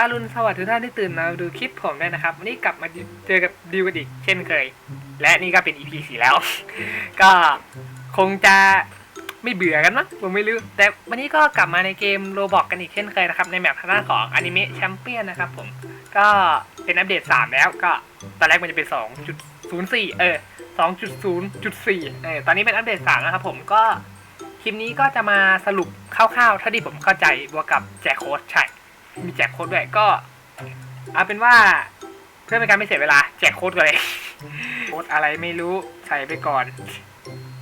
อารุณสวัสดิ์ทุกท่านที่ตื่นมาดูคลิปผมด้วยนะครับ วันนี้กลับมาเจอกับดิวกันอีกเช่นเคย และนี่ก็เป็น EP สี่แล้ว ก็คงจะไม่เบื่อกันมั้งผมไม่รู้ แต่วันนี้ก็กลับมาในเกมโรบอกกันอีกเช่นเคยนะครับ ในแมปทางด้านของอนิเมะแชมเปี้ยนนะครับผม ก็เป็นอัปเดต 3 แล้วก็ตอนแรกมันจะเป็น 2.04 เออ 2.0.4 เออ ตอนนี้เป็นอัปเดต 3 นะครับผมก็คลิปนี้ก็จะมาสรุปคร่าวๆเท่าที่ผมเข้าใจบวกกับแจกโค้ดใช่ มีแจกโค้ดด้วยก็เอาเป็นว่าเพื่อเป็นการไม่เสียเวลา แจกโค้ดก่อนเลยโค้ดอะไรไม่รู้ใส่ไปก่อน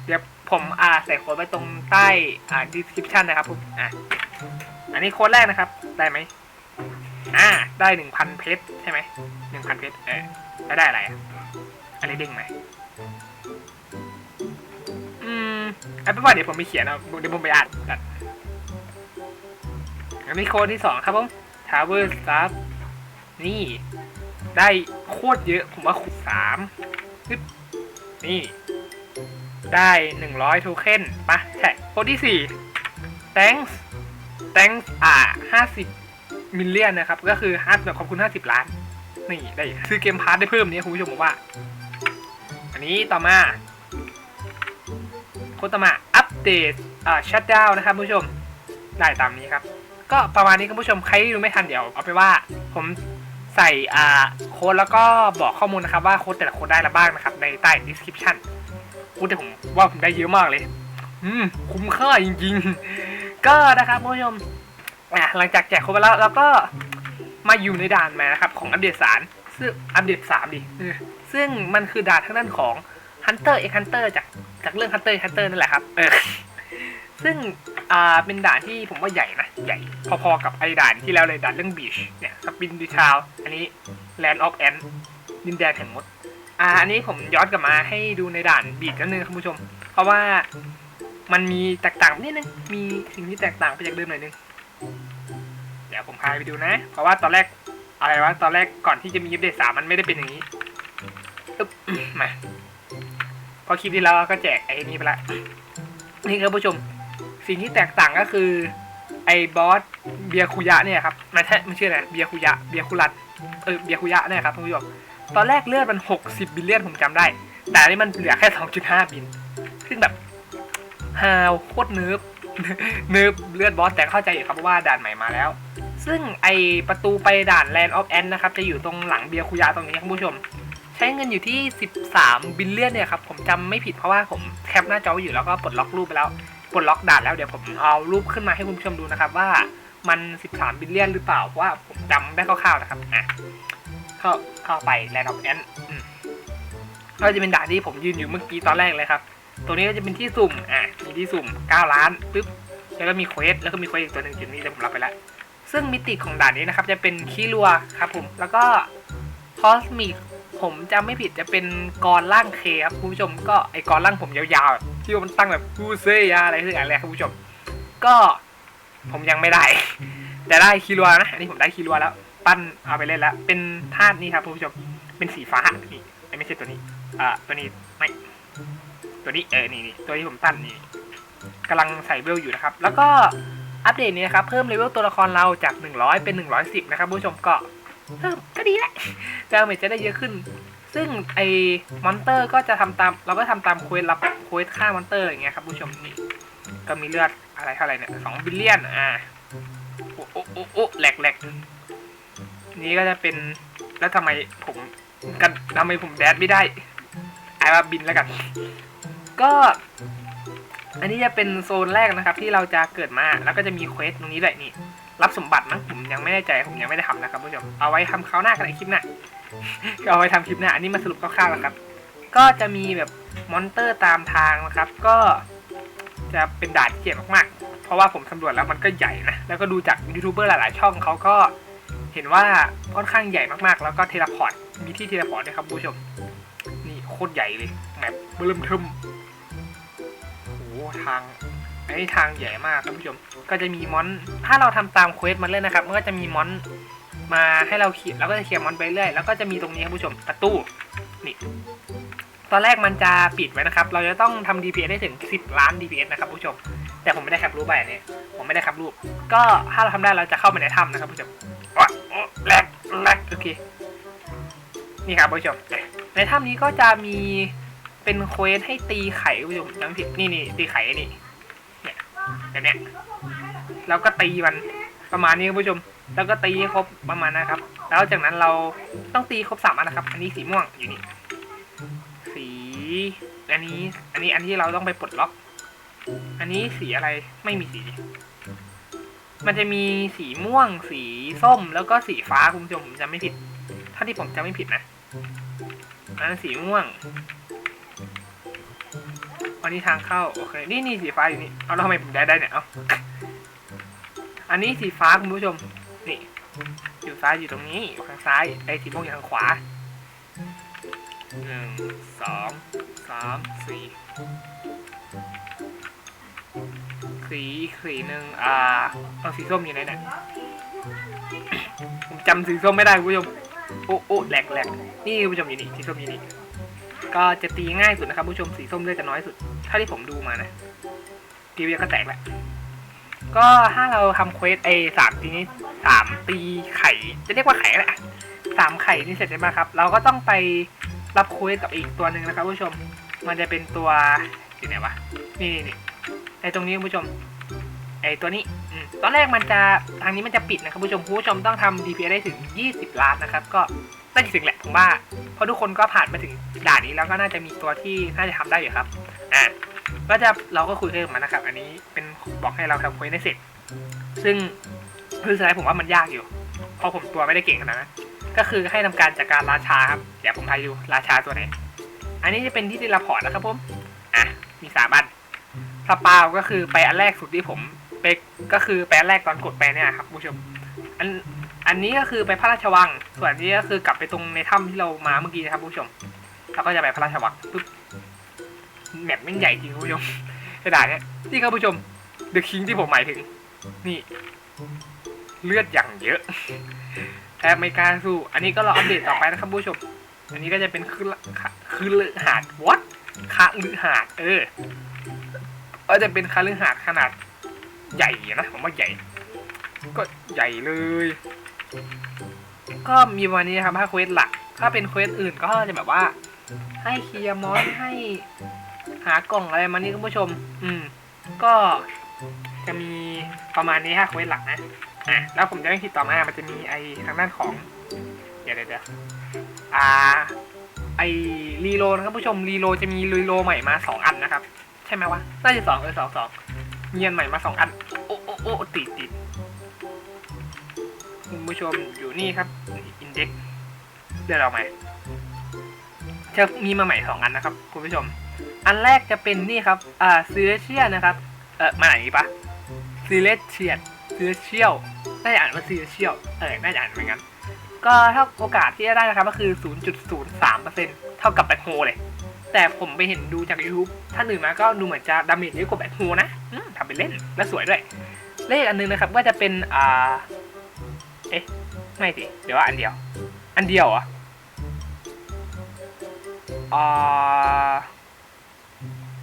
เดี๋ยวผมอ่าใส่โค้ดไว้ตรงใต้อ่า description นะครับผมอะอันนี้โค้ดแรกนะครับ ได้ไหมอ่า ได้หนึ่งพันเพชรใช่ไหมหนึ่งพันเพชรเออแล้วได้อะไรอะอันนี้เด้งไหมอืมเอาเป็นว่าเดี๋ยวผมไปเขียนเอาเดี๋ยวผมไปอ่านกันอันนี้โค้ดที่สองครับผม Tower Staff นี่ ได้โคตรเยอะ ผมว่าคูณสามปึ๊บนี่ ได้หนึ่งร้อยโทเค็นปะใช่โคดที่สี่ thanks thanks อ่าห้าสิบมิลเลียนนะครับ ก็คือห้าแบบขอบคุณห้าสิบล้าน นี่ ได้ซื้อเกมพาร์ทได้เพิ่มเนี่ยคุณผู้ชมผมว่า อันนี้ต่อมาโค้ดต่อมาอัปเดตอ่าชัดดาวนะครับผู้ชมได้ตามนี้ครับ ก็ประมาณนี้คุณผู้ชมใครที่ดูไม่ทันเดี๋ยวเอาไปว่าผมใส่อ่าโค้ดแล้วก็บอกข้อมูลนะครับ ว่าโค้ดแต่ละโค้ดได้ละบ้างนะครับ ในใต้ description พูดแต่ผมว่าผมได้เยอะมากเลย อืมคุ้มค่าจริง ๆ ก็นะครับคุณผู้ชมอะหลังจากแจกโค้ดไปแล้วเราก็มาอยู่ในด่านมานะครับ ของอัปเดตสารซึ่งอัปเดตสามดิซึ่งมันคือด่านทางด้านของ Hunter x Hunter จากจากเรื่อง Hunter x Hunter นั่นแหละครับเออซึ่ง อ่าเป็นด่านที่ผมว่าใหญ่นะใหญ่พอๆกับไอ้ด่านที่แล้วเลยด่านเรื่องบีชเนี่ยสปินดิชาวอันนี้ Land of Ant ดินแดนแห่งมดอ่าอันนี้ผมย้อนกลับมาให้ดูในด่านบีชนิดนึงคุณผู้ชม เพราะว่ามันมีแตกต่างนิดนึงมีสิ่งที่แตกต่างไปจากเดิมหน่อยนึงเดี๋ยวผมพาไปดูนะ เพราะว่าตอนแรกอะไรวะตอนแรกก่อนที่จะมีอัปเดตสามมันไม่ได้เป็นอย่างนี้อึ๊บมาพอคลิปที่แล้วก็แจกไอ้นี่ไปละนี่ครับผู้ชม สิ่งที่แตกต่างก็คือ ไอ้บอสเบียคุยะเนี่ยครับมันใช่มันชื่ออะไรเบียคุยะเบียคุรันเออเบียคุยะเนี่ยครับท่านผู้ชมตอนแรกเลือดมัน 60 บิลเลียนผมจำได้ แต่อันนี้มันเหลือแค่ 2.5 บิน ซึ่งแบบฮาวโคตรเนิร์ฟเนิร์ฟเลือดบอสแต่เข้าใจอยู่ครับเพราะว่าด่านใหม่มาแล้ว ซึ่งไอประตูไปด่าน Land of Ant นะครับ จะอยู่ตรงหลังเบียคุยะตรงนี้ครับผู้ชม ใช้เงินอยู่ที่ 13 บิลเลียนเนี่ยครับ ผมจำไม่ผิดเพราะว่าผมแคปหน้าจออยู่แล้วก็ปลดล็อกรูปไปแล้ว ปลดล็อกด่านแล้วเดี๋ยวผมเอารูปขึ้นมาให้คุณผู้ชมดูนะครับว่ามัน13บิลเลียนหรือเปล่าเพราะว่าผมจำได้คร่าวๆนะครับอะเข้าเข้าไป Land of Ant อืมก็จะเป็นด่านที่ผมยืนอยู่เมื่อกี้ตอนแรกเลยครับ ตัวนี้ก็จะเป็นที่สุ่มอะมีที่สุ่ม 9 ล้านปึ๊บแล้วก็มีเควสแล้วก็มีเควสอีกตัวหนึ่งจุดนี้แต่ผมรับไปแล้วซึ่งมิติของด่านนี้นะครับ จะเป็นคีรัวครับผมแล้วก็คอสมิกผมจำไม่ผิดจะเป็นกรล่างเคครับคุณผู้ชมก็ไอกรล่างผมยาวๆ ที่ว่ามันตั้งแบบกูเซยาอะไรสักอย่างเลยครับผู้ชม ก็ผมยังไม่ได้ แต่ได้คีรัวนะอันนี้ผมได้คีรัวแล้ว ปั้นเอาไปเล่นแล้ว เป็นธาตุนี่ครับผู้ชม เป็นสีฟ้านี่ไม่ใช่ตัวนี้อ่าตัวนี้ไม่ตัวนี้เออนี่นี่ตัวที่ผมปั้นนี่กำลังใส่เวลอยู่นะครับ แล้วก็อัปเดตนี้นะครับเพิ่มเลเวลตัวละครเราจาก 100 เป็น 110 นะครับผู้ชมก็เพิ่มก็ดีแหละดาเมจจะได้เยอะขึ้น ซึ่งไอ้มอนเตอร์ก็จะทำตาม เราก็ทำตามเควสรับเควสฆ่ามอนเตอร์อย่างเงี้ยครับผู้ชมนี่ก็มีเลือดอะไรเท่าไหร่เนี่ยสองบิลเลียนอ่าโอ้โอ้โอ้โอ้แหลกแหลกนี่ก็จะเป็นแล้วทำไมผมกันทำไมผมแดดไม่ได้ไอ้ว่าบินแล้วกัน ก็ อันนี้จะเป็นโซนแรกนะครับ ที่เราจะเกิดมาแล้วก็จะมีเควสตรงนี้ด้วยนี่รับสมบัตินะผมยังไม่แน่ใจผมยังไม่ได้ทำนะครับผู้ชมเอาไว้ทำคราวหน้ากันในคลิปหน้า เอาไว้ทำคลิปหน้าอันนี้มาสรุปคร่าวๆแล้วครับ ก็จะมีแบบมอนเตอร์ตามทางนะครับ ก็จะเป็นด่านที่เจ็บมากๆ เพราะว่าผมสำรวจแล้วมันก็ใหญ่นะ แล้วก็ดูจากยูทูบเบอร์หลายๆ ช่องเขาก็เห็นว่าค่อนข้างใหญ่มากๆ แล้วก็เทเลพอร์ต มีที่เทเลพอร์ตด้วยครับผู้ชม นี่โคตรใหญ่เลยแมปเบิ่มเทิมโอ้โหทางไอ้ทางใหญ่มากครับผู้ชม ก็จะมีมอน ถ้าเราทำตามเควสมันเลยนะครับ มันก็จะมีมอน มาให้เราขี่เราก็จะเคลียร์มอนไปเรื่อยแล้วก็จะมีตรงนี้ครับผู้ชมประตูนี่ตอนแรกมันจะปิดไว้นะครับ เราจะต้องทำ DPS ให้ถึง 10 ล้าน DPS นะครับผู้ชม แต่ผมไม่ได้แคปรูปไปอันนี้ผมไม่ได้แคปรูป ก็ถ้าเราทำได้เราจะเข้าไปในถ้ำนะครับผู้ชมโอ๊ยโอ๊ยเค นี่ครับผู้ชม ในถ้ำนี้ก็จะมีเป็นเควสให้ตีไข่ผู้ชมจำผิดนี่นี่ตีไข่นี่ เนี่ยแบบเนี้ยแล้วก็ตีมันประมาณนี้คุณผู้ชม แล้วก็ตีครบประมาณนะครับ แล้วจากนั้นเราต้องตีครบสามอันนะครับ อันนี้สีม่วงอยู่นี่ สี อันนี้ อันนี้อันที่เราต้องไปปลดล็อก อันนี้สีอะไร ไม่มีสี มันจะมีสีม่วง สีส้ม แล้วก็สีฟ้าคุณผู้ชมผมจำไม่ผิด ถ้าที่ผมจำไม่ผิดนะ อันนั้นสีม่วง อันนี้ทางเข้า โอเค นี่นี่สีฟ้าอยู่นี่ เอาแล้วทำไมผมได้ได้เนี่ย เอาอันนี้สีฟ้าคุณผู้ชม นี่อยู่ซ้ายอยู่ตรงนี้อยู่ข้างซ้ายไอ้สีม่วงอยู่ทางขวาหนึ่งสองสามสี่สีสีหนึ่งอ่าเอาสีส้มอยู่ไหนเนี่ยผมจำสีส้มไม่ได้คุณผู้ชมโอ้โอ้แหลกแหลกนี่คุณผู้ชมอยู่นี่สีส้มอยู่นี่ก็จะตีง่ายสุดนะครับผู้ชมสีส้มเลือดจะน้อยสุด ถ้าที่ผมดูมานะตีวีก็แตกแหละ ก็ถ้าเราทำเควสไอสามทีนี้สามตีไข่ จะเรียกว่าไข่แหละสามไข่นี่เสร็จใช่ไหมครับ เราก็ต้องไปรับเควสกับอีกตัวหนึ่งนะครับผู้ชม มันจะเป็นตัวอยู่ไหนวะนี่นี่นี่ไอตรงนี้ผู้ชมไอตัวนี้ตอนแรกมันจะทางนี้มันจะปิดนะครับผู้ชมผู้ชมต้องทำ DPS ได้ถึง 20 ล้านนะครับ ก็น่าจะถึงแหละผมว่าเพราะทุกคนก็ผ่านมาถึงด่านนี้แล้วก็น่าจะมีตัวที่น่าจะทำได้อยู่ครับอะ ก็จะเราก็คุยกันมานนะครับ อันนี้เป็นบอกให้เราทำควสได้เสร็จ ซึ่งคือสุดท้ายผมว่ามันยากอยู่ เพราะผมตัวไม่ได้เก่งขนาดนั้นก็คือให้ทำการจัดการราชาครับเดี๋ยวผมพายดูราชาตัวไหน อันนี้จะเป็นที่ทีละพอร์ตนะครับผมอะมีสามอันสปาวก็คือไปอันแรกสุดที่ผมไปก็คือไปอันแรกตอนกดไปเนี่ยครับผู้ชมอันอันนี้ก็คือไปพระราชวัง ส่วนนี้ก็คือกลับไปตรงในถ้ำที่เรามาเมื่อกี้นะครับผู้ชม เราก็จะไปพระราชวังปึ๊บ แมปแม่งใหญ่จริงคุณผู้ชมกระดาษเนี่ยนี่ครับผู้ชมเดอะคิงที่ผมหมายถึง นี่ เลือดอย่างเยอะแทบไม่กล้าสู้ อันนี้ก็รออัปเดตต่อไปนะครับผู้ชม อันนี้ก็จะเป็นคือละคือลือหาดวัดคาลือหาดเออ ก็จะเป็นคาลือหาดขนาดใหญ่นะผมว่าใหญ่ ก็ใหญ่เลย ก็มีวันนี้ครับถ้าเควสหลัก ถ้าเป็นเควสอื่นก็จะแบบว่า ให้เคลียร์มอสให้ หากล่องอะไรมานี่คุณผู้ชม อืม ก็จะมีประมาณนี้ฮะเควสหลักนะอะแล้วผมจะไม่ผิดต่อมามันจะมีไอทางด้านของเดี๋ยวเดี๋ยวเดี๋ยวอ่า ไอรีโลนะครับผู้ชมรีโลจะมีรีโลใหม่มาสองอันนะครับ ใช่ไหมวะน่าจะสองเออสองสองมีอันใหม่มาสองอัน โอ้โอ้โอ้ติดติดคุณผู้ชมอยู่นี่ครับอินเด็กเดือนออกมาจะมีมาใหม่สองอันนะครับ คุณผู้ชม อันแรกจะเป็นนี่ครับอ่าซีเรเชียนะครับ เออมาไหนนี้ปะซีเรเชียซีเรเชียลน่าจะอ่านว่าซีเรเชียลเออน่าจะอ่านเหมือนกันก็ถ้าโอกาสที่จะได้นะครับก็คือ 0.03%เท่ากับแบ็คโฮเลย แต่ผมไปเห็นดูจาก YouTube ท่านอื่นมาก็ดูเหมือนจะดาเมจเยอะกว่าแบ็คโฮนะทำเป็นเล่นและสวยด้วย เลขอันนึงนะครับก็จะเป็นอ่าเอ๊ะ ไม่สิ เดี๋ยวว่าอันเดียว อันเดียวเหรออ่า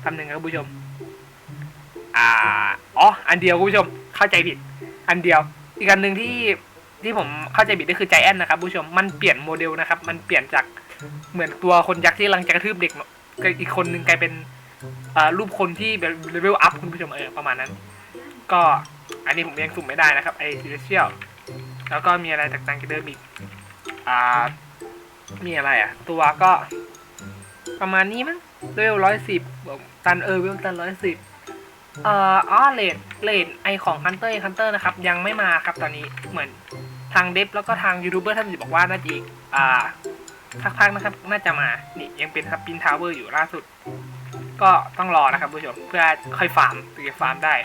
คำหนึ่งครับผู้ชม อ่า อ๋อ อันเดียวคุณผู้ชม เข้าใจผิด อันเดียว อีกอันหนึ่งที่ที่ผมเข้าใจผิดก็คือใจแอนนะครับผู้ชม มันเปลี่ยนโมเดลนะครับ มันเปลี่ยนจากเหมือนตัวคนยักษ์ที่กำลังจะกระทืบเด็กก็อีกคนหนึ่งกลายเป็นรูปคนที่เลเวลอัพคุณผู้ชมเออประมาณนั้น ก็อันนี้ผมยังสุ่มไม่ได้นะครับไอซีเชียลแล้วก็มีอะไรต่างๆกันเดิมอีกอ่ามีอะไรอะ ตัวก็ประมาณนี้มั้ง เวลร้อยสิบตันเออเวลตันร้อยสิบเอ่ออ๋อเลดเลดไอของฮันเตอร์ฮันเตอร์นะครับ ยังไม่มาครับตอนนี้เหมือนทางเดฟแล้วก็ทางยูทูบเบอร์ท่านอื่บอกว่าน่าจะอีกอ่าสักพักนะครับ น่าจะมา นี่ยังเป็นสปินทาวเวอร์อยู่ล่าสุด ก็ต้องรอนะครับผู้ชมเพื่อค่อยฟาร์มถึงจะฟาร์มได้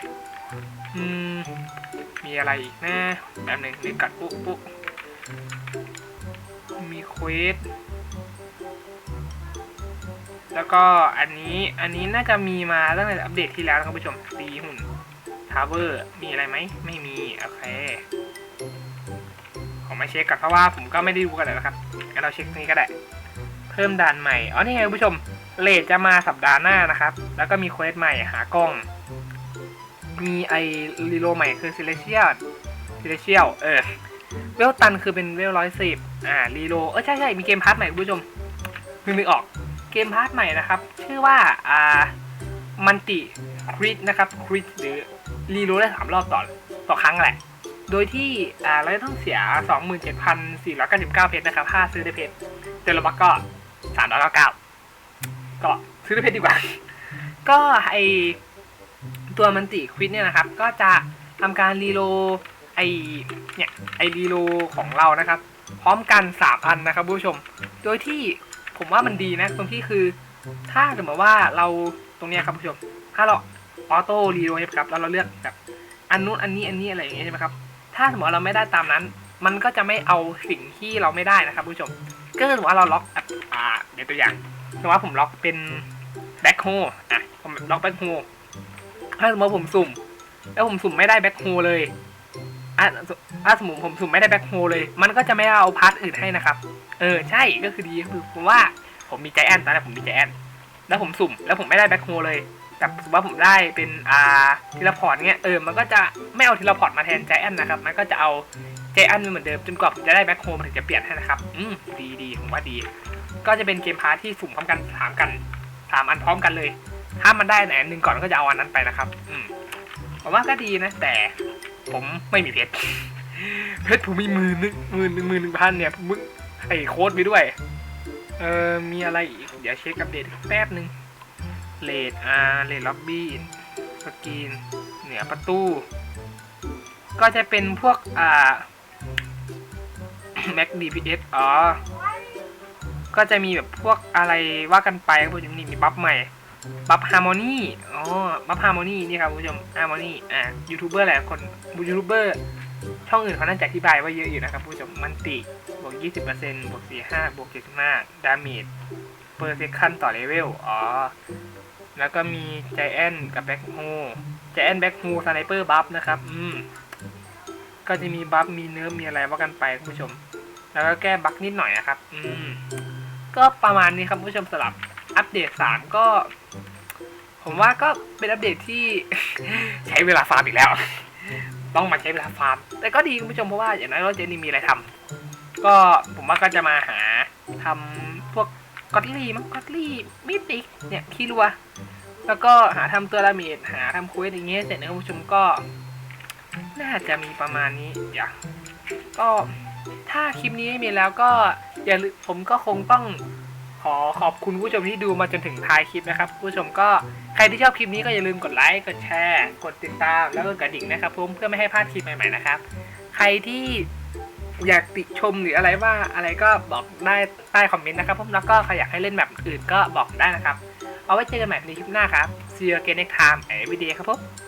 อืม มีอะไรอีกนะแบบหนึ่งนึกกัดปุ๊บปุ๊มีเควส แล้วก็อันนี้อันนี้น่าจะมีมาตั้งแต่อัปเดตที่แล้วนะครับผู้ชมตีหุ่นทาวเวอร์มีอะไรไหมไม่มีโอเคผมมาเช็คก่อนเพราะว่าผมก็ไม่ได้ดูกันเลยนะครับงั้นเราเช็คตรงนี้ก็ได้ เพิ่มด่านใหม่อ๋อนี่ไงคุณผู้ชมเลทจะมาสัปดาห์หน้านะครับ แล้วก็มีเควสใหม่หากล้อง มีไอรีโลใหม่คือซิเลเชียลซิเลเชียลเออเวลตันคือเป็นเวลร้อยสิบอ่ารีโลเออใช่ใช่มีเกมพาร์ทใหม่คุณผู้ชมเพิ่งนึกออก เกมพาร์ทใหม่นะครับ ชื่อว่าอ่ามันติคริสนะครับคริสหรือรีโลได้สามรอบต่อต่อครั้งแหละ โดยที่อ่าเราจะต้องเสีย 27,499 เพชรนะครับค่าซื้อได้เพชรเจอระบักก็399ก็ซื้อได้เพชรดีกว่า ก็ไอตัวมันติควิดเนี่ยนะครับ ก็จะทำการรีโลไอเนี่ยไอรีโลของเรานะครับ พร้อมกัน 3 อันนะครับผู้ชม โดยที่ ผมว่ามันดีนะ ตรงที่คือ ถ้าสมมติว่าเราตรงเนี้ยครับผู้ชม ถ้าเราออโต้รีโลครับแล้วเราเลือกแบบอันนู้นอันนี้อันนี้อะไรอย่างเงี้ยใช่ไหมครับ ถ้าสมมติว่าเราไม่ได้ตามนั้น มันก็จะไม่เอาสิ่งที่เราไม่ได้นะครับผู้ชม ก็คือสมมติว่าเราล็อกอะอ่าเดี๋ยวตัวอย่างสมมติว่าผมล็อกเป็นแบ็คโฮอะผมล็อกแบ็คโฮถ้าสมมติว่าผมสุ่ม แล้วผมสุ่มไม่ได้แบ็คโฮเลย อะถ้าสมมติผมสุ่มไม่ได้แบ็คโฮเลย มันก็จะไม่เอาพาร์ทอื่นให้นะครับ เออใช่ก็คือดีคือผมว่าผมมีใจแอนตอนแรกผมมีใจแอนแล้วผมสุ่มแล้วผมไม่ได้แบ็คโฮเลย แต่สมมติว่าผมได้เป็นอ่าทีละพอร์ตเงี้ยเออมันก็จะไม่เอาทีละพอร์ตมาแทนใจแอนนะครับ มันก็จะเอาใจแอนเหมือนเดิมจนกว่าผมจะได้แบ็คโฮมันถึงจะเปลี่ยนให้นะครับอืมดีดีผมว่าดี ก็จะเป็นเกมพาร์ทที่สุ่มพร้อมกันสามกันสามอันพร้อมกันเลย ถ้ามันได้ไหนอันหนึ่งก่อนก็จะเอาอันนั้นไปนะครับ อืมผมว่าก็ดีนะแต่ ผมไม่มีเพชร เพชรผมมีหมือนึงหมือหนึ่งหมือหนึ่งพันเนี่ยมึงไอ้โค้ดไปด้วย เออมีอะไรอีก เดี๋ยวเช็คอัปเดตแป๊บหนึ่งเลดอ่าเลดล็อบบี้สกรีนเหนือประตู ก็จะเป็นพวกอ่า Mac DPS อ๋อ ก็จะมีแบบพวกอะไรว่ากันไปครับผมนี่มีบัฟใหม่ บัฟฮาร์โมนีอ๋อบัฟฮาร์โมนีนี่ครับผู้ชมฮาร์โมนีอ่ายูทูบเบอร์หลายคนยูทูบเบอร์ช่องอื่นเขาน่าจะอธิบายไว่าเยอะอยู่นะครับผู้ชมมันติบวก 20%บวก 45 บวก 75 ดาเมจเปอร์เซคันต่อเลเวล อ๋อ แล้วก็มีใจแอนกับแบ็คโฮใจแอนแบ็คโฮสไนเปอร์บัฟนะครับ อืม ก็จะมีบัฟ มีเนื้อมีอะไรว่ากันไปคุณผู้ชม แล้วก็แก้บั๊กนิดหน่อยนะครับ อืม ก็ประมาณนี้ครับผู้ชมสำหรับ อัปเดต3ก็ ผมว่าก็เป็นอัปเดตที่ ใช้เวลาฟาร์มอีกแล้ว ต้องมาใช้เวลาฟาร์ม แต่ก็ดีคุณผู้ชมเพราะว่าอย่างน้อยเราเจนี่มีอะไรทำก็ผมว่าก็จะมาหาทำพวกกอตลี่มั้งกอตลี่มิติกเนี่ยคีรัว แล้วก็หาทำตัวดาเมจหาทำคุยอย่างเงี้ยเสร็จนะคุณผู้ชมก็ น่าจะมีประมาณนี้อย่างก็ถ้าคลิปนี้ไม่มีแล้วก็อย่าลืมผมก็คงต้อง ขอขอบคุณผู้ชมที่ดูมาจนถึงท้ายคลิปนะครับ ผู้ชมก็ใครที่ชอบคลิปนี้ก็อย่าลืมกดไลค์กดแชร์กดติดตามแล้วก็กระดิ่งนะครับผมเพื่อไม่ให้พลาดคลิปใหม่ๆนะครับ ใครที่อยากติชมหรืออะไรว่าอะไรก็บอกได้ใต้คอมเมนต์นะครับผมแล้วก็ใครอยากให้เล่นแบบอื่นก็บอกได้นะครับ เอาไว้เจอกันใหม่ในคลิปหน้าครับ See you again next time every day ครับผม